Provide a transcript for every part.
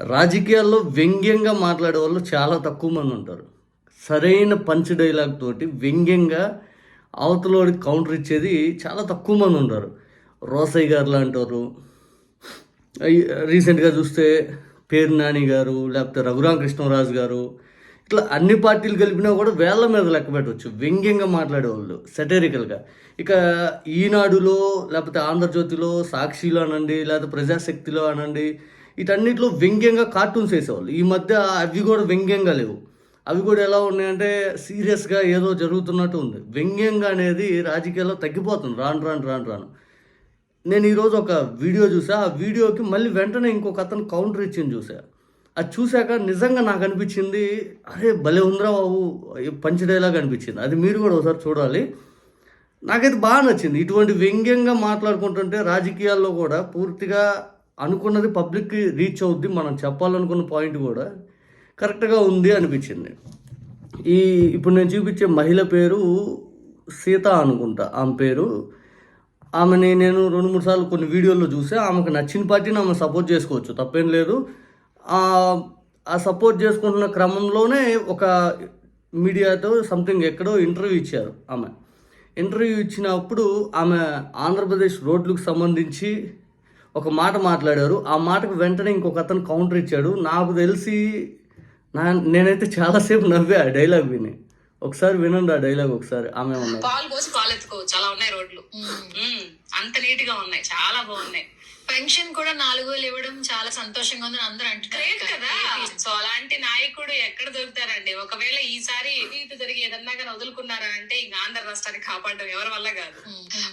రాజకీయాల్లో వ్యంగ్యంగా మాట్లాడే వాళ్ళు చాలా తక్కువ మంది ఉంటారు. సరైన పంచ్ డైలాగ్ తోటి వ్యంగ్యంగా అవతలోడికి కౌంటర్ ఇచ్చేది చాలా తక్కువ మంది ఉంటారు. రోసయ్య గారు లాంటివారు రీసెంట్గా చూస్తే పేరు నాని గారు లేకపోతే రఘురామ కృష్ణరాజు గారు ఇట్లా అన్ని పార్టీలు కలిపినా కూడా వేళ్ళ మీద లెక్క పెట్టవచ్చు వ్యంగ్యంగా మాట్లాడేవాళ్ళు సెటరికల్గా ఇక ఈనాడులో లేకపోతే ఆంధ్రజ్యోతిలో సాక్షిలో అనండి లేకపోతే ప్రజాశక్తిలో అనండి వీటన్నిటిలో వ్యంగ్యంగా కార్టూన్స్ వేసేవాళ్ళు. ఈ మధ్య అవి కూడా వ్యంగ్యంగా లేవు. అవి కూడా ఎలా ఉన్నాయంటే సీరియస్గా ఏదో జరుగుతున్నట్టు ఉంది. వ్యంగ్యంగా అనేది రాజకీయాల్లో తగ్గిపోతుంది. రాను రాను రాను రాను. నేను ఈరోజు ఒక వీడియో చూసా. ఆ వీడియోకి మళ్ళీ వెంటనే ఇంకొక అతను కౌంటర్ ఇచ్చింది చూసా. అది చూశాక నిజంగా నాకు అనిపించింది అరే భలే ఉందిరా బాబు పంచడేలాగా అనిపించింది. అది మీరు కూడా ఒకసారి చూడాలి. నాకైతే బాగా నచ్చింది. ఇటువంటి వ్యంగ్యంగా మాట్లాడుకుంటుంటే రాజకీయాల్లో కూడా పూర్తిగా అనుకున్నది పబ్లిక్కి రీచ్ అవుద్ది మనం చెప్పాలనుకున్న పాయింట్ కూడా కరెక్ట్గా ఉంది అనిపించింది. ఈ ఇప్పుడు నేను చూపించే మహిళ పేరు సీత అనుకుంటా. ఆమె పేరు. ఆమెని నేను రెండు మూడు సార్లు కొన్ని వీడియోల్లో చూసే. ఆమెకు నచ్చిన పార్టీని ఆమె సపోర్ట్ చేసుకోవచ్చు. తప్పేం లేదు. ఆ సపోర్ట్ చేసుకుంటున్న క్రమంలోనే ఒక మీడియాతో సంథింగ్ ఎక్కడో ఇంటర్వ్యూ ఇచ్చారు ఆమె. ఇంటర్వ్యూ ఇచ్చినప్పుడు ఆమె ఆంధ్రప్రదేశ్ రోడ్లకు సంబంధించి ఒక మాట మాట్లాడారు. ఆ మాటకు వెంటనే ఇంకొక అతను కౌంటర్ ఇచ్చాడు. నాకు తెలిసి నా నేనైతే చాలాసేపు నవ్వా ఆ డైలాగ్ విని. ఒకసారి వినండి ఆ డైలాగ్ ఒకసారి. ఆమె ఉన్నాయి పాలు పోసి పాలు ఎత్తుకోవచ్చు. అలా ఉన్నాయి రోడ్లు. అంత నీట్గా ఉన్నాయి. చాలా బాగున్నాయి. పెన్షన్ కూడా నాలుగు వేలు ఇవ్వడం చాలా సంతోషంగా ఉందని అందరూ గ్రేట్ కదా. అంటున్నారు సో అలాంటి నాయకుడు ఎక్కడ దొరుకుతారండి? ఒకవేళ ఈసారి ఇటు జరిగి ఏదన్నా కానీ వదులుకున్నారా అంటే ఇంకా ఆంధ్ర రాష్ట్రాన్ని కాపాడడం ఎవరి వల్ల కాదు.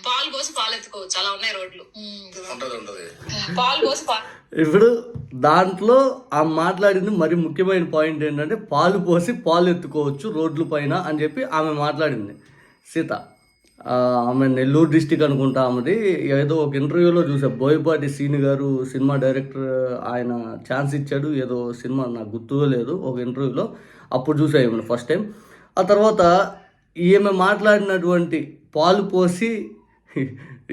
పాలు పోసి పాలు ఎత్తుకోవచ్చు. అలా ఉన్నాయి రోడ్లు. ఉంటది ఉంటది. పాలు పోసి పాలు. ఇప్పుడు దాంట్లో ఆ మాట్లాడింది మరి ముఖ్యమైన పాయింట్ ఏంటంటే పాలు పోసి పాలు ఎత్తుకోవచ్చు రోడ్ల పైన అని చెప్పి ఆమె మాట్లాడింది. సీత. ఆమె నెల్లూరు డిస్టిక్ అనుకుంటా ఆమెది. ఏదో ఒక ఇంటర్వ్యూలో చూసా. బోయపాటి సీని గారు సినిమా డైరెక్టర్ ఆయన ఛాన్స్ ఇచ్చాడు. ఏదో సినిమా నాకు గుర్తుగా లేదు ఒక ఇంటర్వ్యూలో. అప్పుడు చూసా ఈమెను ఫస్ట్ టైం. ఆ తర్వాత ఈమె మాట్లాడినటువంటి పాలు పోసి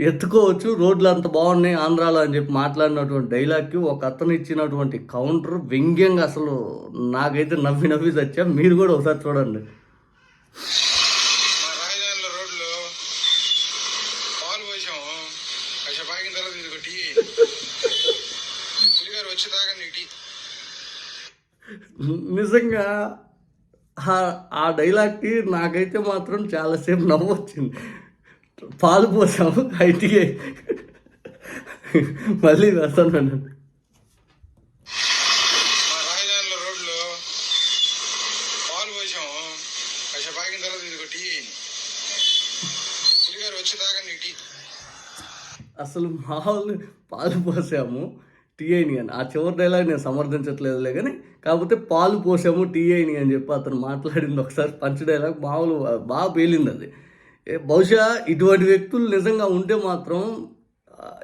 ఎత్తుకోవచ్చు రోడ్లు అంత బాగున్నాయి ఆంధ్రాలో అని చెప్పి మాట్లాడినటువంటి డైలాగ్కి ఒక అతను ఇచ్చినటువంటి కౌంటర్ వ్యంగ్యంగా అసలు నాకైతే నవ్వి నవ్వి చచ్చా. మీరు కూడా ఒకసారి చూడండి మా రాజధానిలో రోడ్లు పాలు పోసాము కాసేపు ఆగిన తర్వాత ఇది టీ పులిగారు వచ్చి తాగండి టీ. నిజంగా ఆ- డైలాగ్కి నాకైతే మాత్రం చాలాసేపు నవ్వు వచ్చింది పాలు పోసాము ఐటీఐ మళ్ళీ వేస్తాను పులిగారు వచ్చి తాగండి టీ. అసలు మామూలు పాలు పోసాము టీ అయిని అని. ఆ చివరి డైలాగ్ నేను సమర్థించట్లేదులే కానీ కాకపోతే పాలు పోసాము టీ అయిని అని చెప్పి అతను మాట్లాడింది ఒకసారి పంచ్ డైలాగ్ మామూలు బాగా పేలింది అది. బహుశా ఇటువంటి వ్యక్తులు నిజంగా ఉంటే మాత్రం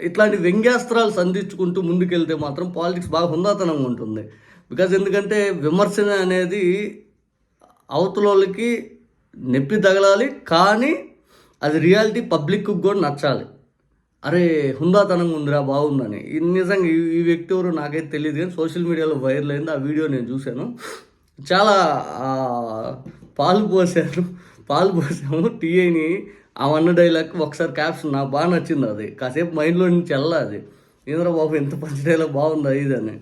ఇట్లాంటి వ్యంగ్యాస్త్రాలు సంధించుకుంటూ ముందుకెళ్తే మాత్రం పాలిటిక్స్ బాగా హుందాతనంగా ఉంటుంది. బికాజ్ ఎందుకంటే విమర్శన అనేది అవతలోళ్ళకి నొప్పి తగలాలి కానీ అది రియాలిటీ పబ్లిక్కి కూడా నచ్చాలి. అరే హుందాతనంగా ఉందిరా బాగుందని. ఇది నిజంగా ఈ- వ్యక్తి ఎవరు నాకైతే తెలియదు కానీ సోషల్ మీడియాలో వైరల్ అయింది. ఆ వీడియో నేను చూశాను. చాలా పాలు పోసారు పాలు పోసాము. టీఐని ఆ వన్ డైలాగ్ ఒకసారి క్యాప్షన్ నాకు బాగా నచ్చింది అది. కాసేపు మైండ్లో నుంచి వెళ్ళాలి అది. బాబు ఎంత పంచ డైలాగ్ బాగుందా ఇది అని.